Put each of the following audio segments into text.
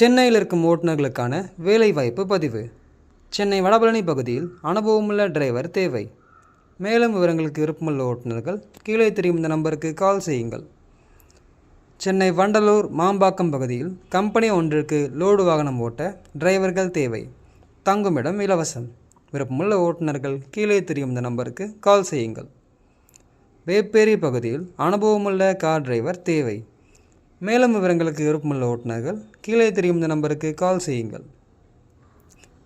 சென்னையில் இருக்கும் ஓட்டுநர்களுக்கான வேலைவாய்ப்பு பதிவு. சென்னை வடபழனி பகுதியில் அனுபவமுள்ள டிரைவர் தேவை. மேலும் விவரங்களுக்கு விருப்பமுள்ள ஓட்டுநர்கள் கீழே தெரியும் இந்த நம்பருக்கு கால் செய்யுங்கள். சென்னை வண்டலூர் மாம்பாக்கம் பகுதியில் கம்பெனி ஒன்றிற்கு லோடு வாகனம் ஓட்ட டிரைவர்கள் தேவை. தங்குமிடம் இலவசம். விருப்பமுள்ள ஓட்டுநர்கள் கீழே தெரியும் இந்த நம்பருக்கு கால் செய்யுங்கள். வேப்பேரி பகுதியில் அனுபவமுள்ள கார் டிரைவர் தேவை. மேலும் விவரங்களுக்கு விருப்பமுள்ள ஓட்டுநர்கள் கீழே தெரியும் இந்த நம்பருக்கு கால் செய்யுங்கள்.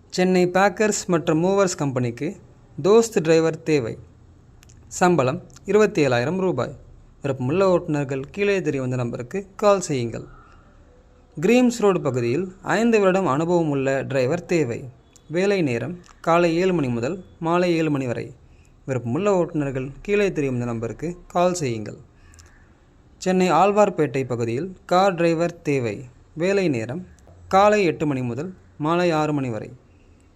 சென்னை பேக்கர்ஸ் மற்றும் மூவர்ஸ் கம்பெனிக்கு தோஸ்த் டிரைவர் தேவை. சம்பளம் இருபத்தி ஏழாயிரம் ரூபாய். விருப்பமுள்ள ஓட்டுநர்கள் கீழே தெரியும் இந்த நம்பருக்கு கால் செய்யுங்கள். கிரீம்ஸ் ரோடு பகுதியில் ஐந்து வருடம் அனுபவம் உள்ள டிரைவர் தேவை. வேலை நேரம் காலை ஏழு மணி முதல் மாலை ஏழு மணி வரை. விருப்பமுள்ள ஓட்டுநர்கள் கீழே தெரியும் இந்த நம்பருக்கு கால் செய்யுங்கள். சென்னை ஆழ்வார்பேட்டை பகுதியில் கார் டிரைவர் தேவை. வேலை நேரம் காலை எட்டு மணி முதல் மாலை ஆறு மணி வரை.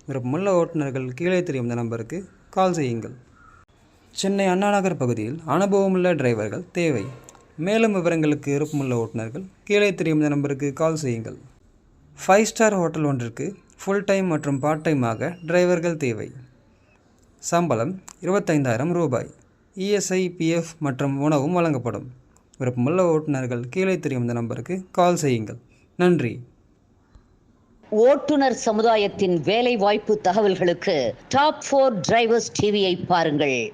விருப்பமுள்ள ஓட்டுநர்கள் கீழே தெரியும் இந்த நம்பருக்கு கால் செய்யுங்கள். சென்னை அண்ணாநகர் பகுதியில் அனுபவமுள்ள டிரைவர்கள் தேவை. மேலும் விவரங்களுக்கு விருப்பமுள்ள ஓட்டுநர்கள் கீழே தெரியும் இந்த நம்பருக்கு கால் செய்யுங்கள். ஃபைவ் ஸ்டார் ஹோட்டல் ஒன்றிற்கு ஃபுல் டைம் மற்றும் பார்ட் டைமாக டிரைவர்கள் தேவை. சம்பளம் இருபத்தைந்தாயிரம் ரூபாய். இஎஸ்ஐ பிஎஃப் மற்றும் உணவும் வழங்கப்படும். விருப்பமுள்ள ஓட்டுநர்கள் கீழே தெரியும் இந்த நம்பருக்கு கால் செய்யுங்கள். நன்றி. ஓட்டுநர் சமுதாயத்தின் வேலை வாய்ப்பு தகவல்களுக்கு டாப் ஃபோர் டிரைவர்ஸ் டிவியை பாருங்கள்.